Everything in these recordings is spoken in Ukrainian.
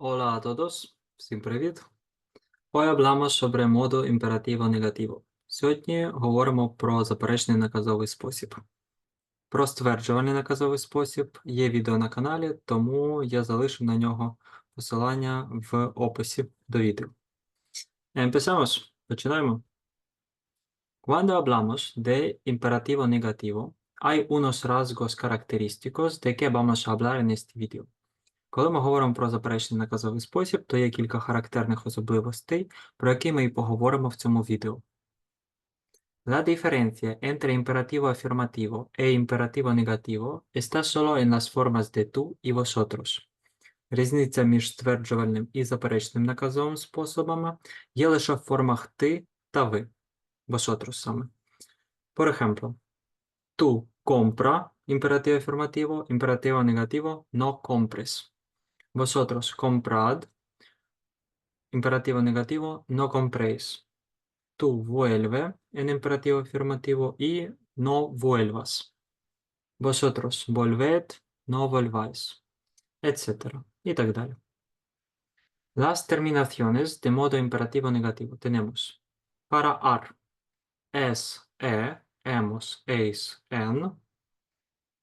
Hola a todos, всім привіт. Hoy sobre modo imperativo negativo. Сьогодні говоримо про заперечний наказовий спосіб. Про стверджувальний наказовий спосіб є відео на каналі, тому я залишу на нього посилання в описі до відео. Empezamos. Починаємо. Cuando hablamos de imperativo negativo, hay unos rasgos característicos de que vamos a hablar en este video. Коли ми говоримо про заперечний наказовий спосіб, то є кілька характерних особливостей, про які ми і поговоримо в цьому відео. La diferencia entre imperativo afirmativo e imperativo negativo está solo en las formas de tú y vosotros. Різниця між стверджувальним і заперечним наказовим способами є лише в формах ти та ви. Vosotros саме. Por ejemplo, tú compra, imperativo afirmativo, imperativo negativo, no compres. Vosotros comprad. Imperativo negativo, no compréis. Tú vuelve en imperativo afirmativo y no vuelvas. Vosotros volved, no volváis, etc. Y tal. Las terminaciones de modo imperativo negativo tenemos para ar, es, e, hemos, eis, en,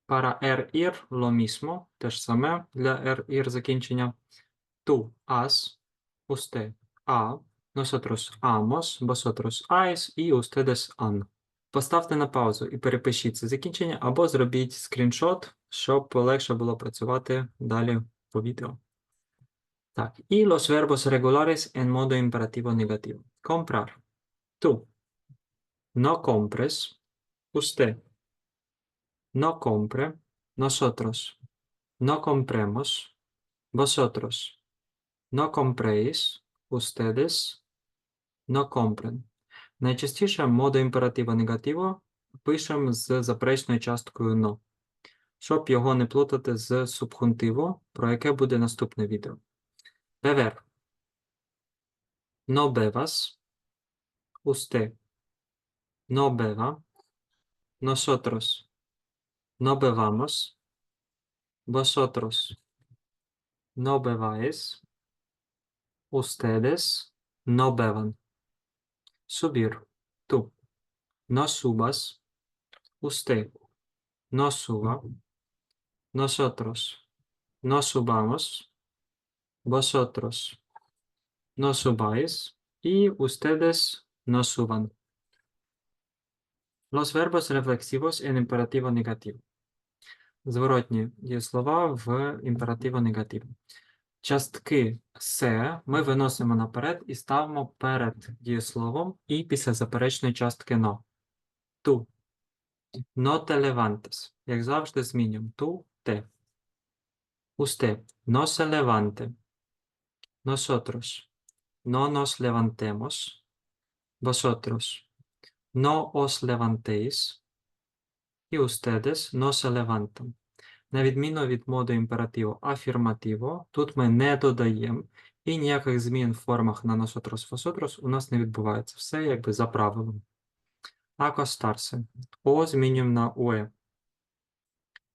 Er, ir lo mismo, те ж саме для er, ir закінчення. Tú, has, usted, a, nosotros amos, vosotros ais і ustedes han. Поставте на паузу і перепишіть це закінчення, або зробіть скріншот, щоб легше було працювати далі по відео. Так, і los verbos regulares en modo imperativo negativo. Comprar. Tú. No compres. Usted. No compre. Nosotros. No compremos. Vosotros. No compréis. Ustedes. No compren. Найчастіше модо імператива негативо пишемо з заперечною часткою «но», щоб його не плутати з субхунтиво, про яке буде наступне відео. Beber. No bebas. Usted. No beba. Nosotros. No bebamos. Vosotros. No bebáis. Ustedes. No beban. Subir. Tú. No subas. Usted. No suba. Nosotros. No subamos. Vosotros. No subáis. Y ustedes no suban. Los verbos reflexivos en imperativo negativo. Зворотні дієслова в імперативо негативо. Частки се ми виносимо наперед і ставимо перед дієсловом і після заперечної частки но. Ту. No te levantes. Як завжди, змінюємо ту те. Usted. No se levante. Nosotros. No nos levantemos. Vosotros. No os levantéis. І ustedes se levantan. На відміну від моду імперативу афірмативо, тут ми не додаємо і ніяких змін в формах на nosotros vosotros у нас не відбувається. Все якби за правилом. Акостарse. О змінюємо на уе.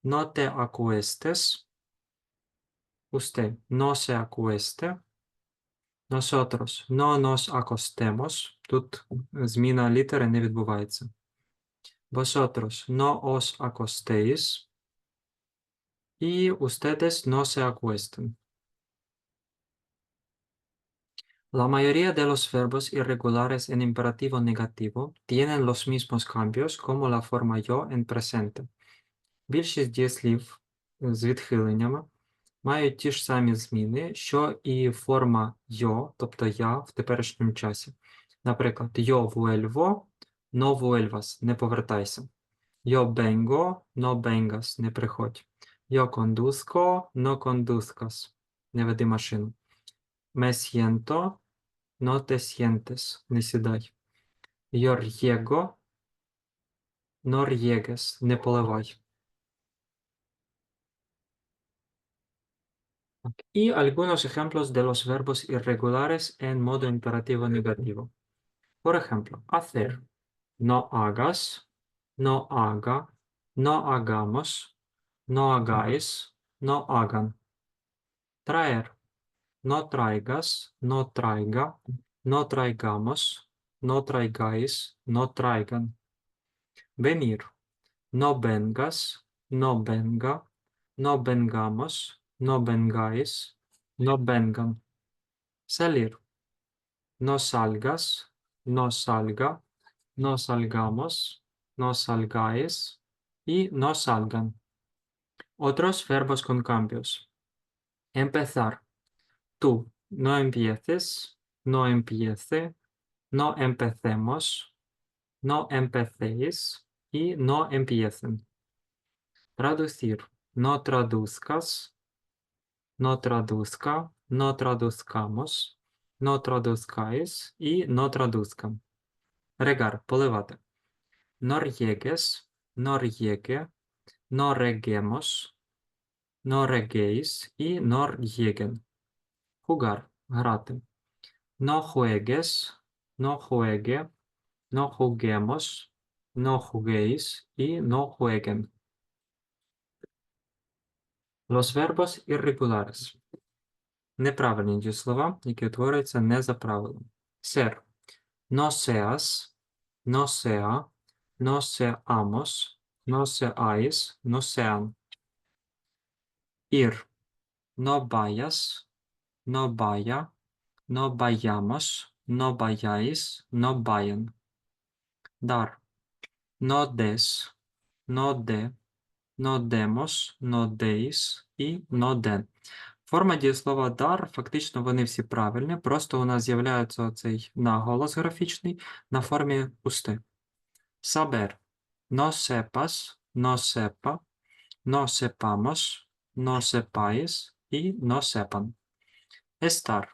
No te acuestes. Usted no se acueste. Nosotros no nos acostemos. Тут зміна літери не відбувається. Vosotros no os acostéis. Y ustedes no se acuesten. La mayoría de los verbos irregulares en imperativo negativo tienen los mismos cambios como la forma yo en presente. Більшість дієслів з відхиленнями мають ті ж самі зміни, що і форма yo, тобто я в теперішньому часі. Наприклад, yo vuelvo, no vuelvas, не повертайся. Yo vengo, no vengas, не приходь. Yo conduzco, no conduzcas, не веди машину. Me siento, no te sientes, не сідай. Yo riego, no riegues, не поливай. Y algunos ejemplos de los verbos irregulares en modo imperativo negativo. Por ejemplo, hacer. No hagas, no haga, no hagamos, no hagáis, no hagan. Traer. no traigas, no traiga, no traigamos, no traigáis, no traigan. Venir, no vengas, no venga, no vengamos, no vengáis, no vengan. Salir, no salgas, no salga, no salgamos, no salgáis y no salgan. Otros verbos con cambios. Empezar. Tú no empieces, no empiece, no empecemos, no empecéis y no empiecen. Traducir. No traduzcas, no traduzca, no traduzcamos, no traduzcáis y no traduzcan. Regar, поливати. No reguemos, no y no rieguen. Jugar, грати. Juguemos, no juguéis y no jueguen. Los verbos irregulares. Неправильні дієслова, які утворюються не за правилом. Ser. No seas, no sea, no seamos, no seáis, no sean. Ir. No vayas, no vaya, no vayamos, no vayáis, no vayan. Dar. No des, no de, no demos, Форма дієслова дар, фактично вони всі правильні, просто у нас з'являється оцей наголос графічний на формі усти. Saber. No sepas, no sepa, no sepamos, no sepáis і no sepan. Estar.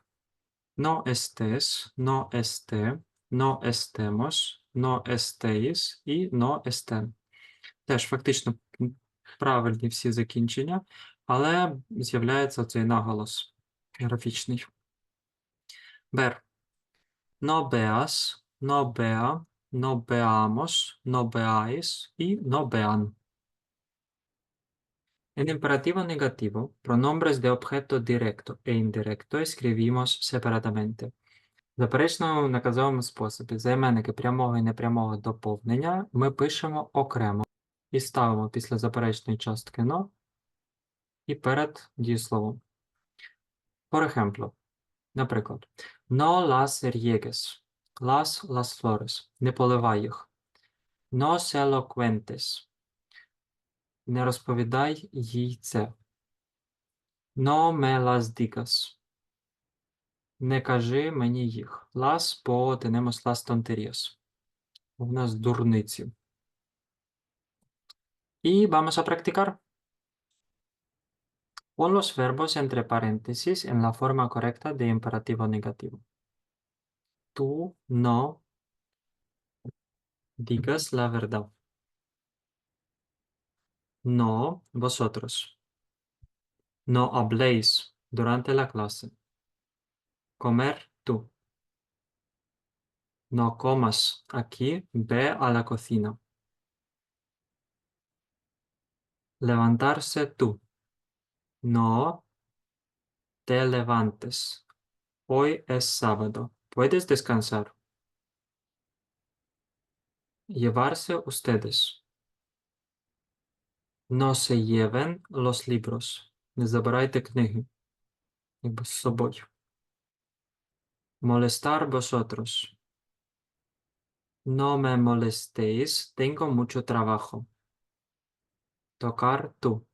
No estés, no esté, no estemos, no і estén. Теж фактично правильні всі закінчення, але з'являється цей наголос графічний. Vea, no veamos, no veáis і vean. En imperativo negativo, pronombres de objeto directo e indirecto escribimos separadamente. В наказовому способі займенники прямого і непрямого доповнення ми пишемо окремо і ставимо після заперечної частки «но» і перед дієсловом. Por ejemplo, наприклад, no las riegues, las las flores, не поливай їх. No se lo cuentes, не розповідай їй це. No me las digas, не кажи мені їх. Las по tenemos las tonterías. У нас дурниці. Y vamos a practicar. Pon los verbos entre paréntesis en la forma correcta de imperativo negativo. Tú no digas la verdad. No, vosotros. No habléis durante la clase. Comer tú. No comas aquí, ve a la cocina. Levantarse tú. No te levantes. Hoy es sábado. Puedes descansar. Llevarse ustedes. No se lleven los libros. Не забирайте книги. Якби з собою. Molestar vosotros. No me molestéis. Tengo mucho trabajo. Tocar tú.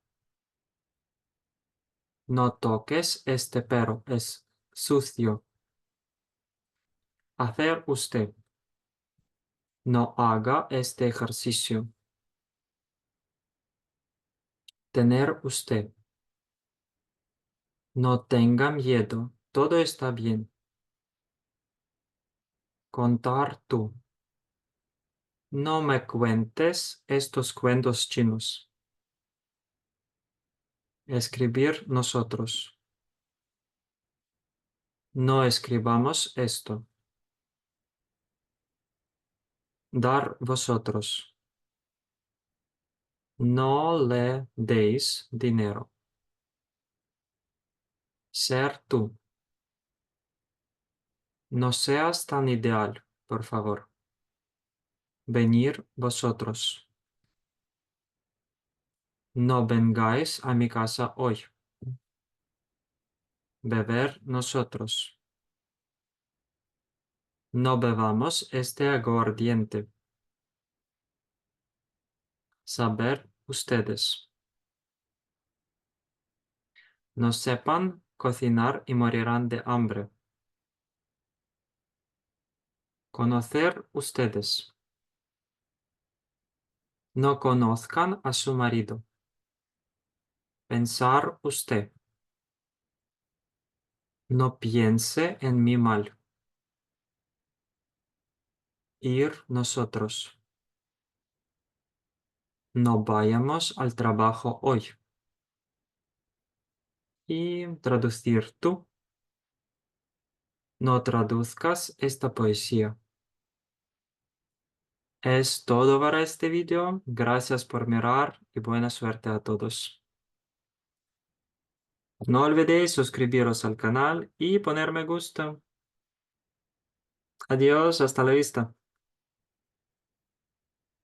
No toques este perro, es sucio. Hacer usted. No haga este ejercicio. Tener usted. No tenga miedo, todo está bien. Contar tú. No me cuentes estos cuentos chinos. Escribir nosotros. No escribamos esto. Dar vosotros. No le deis dinero. Ser tú. No seas tan ideal, por favor. Venir vosotros. No vengáis a mi casa hoy. Beber nosotros. No bebamos este aguardiente. Saber ustedes. No sepan cocinar y morirán de hambre. Conocer ustedes. No conozcan a su marido. Pensar usted. No piense en mi mal. Ir nosotros. No vayamos al trabajo hoy. Y traducir tú. No traduzcas esta poesía. Es todo para este vídeo. Gracias por mirar y buena suerte a todos. No olvidéis suscribiros al canal y poner me gusta. Adiós, hasta la vista.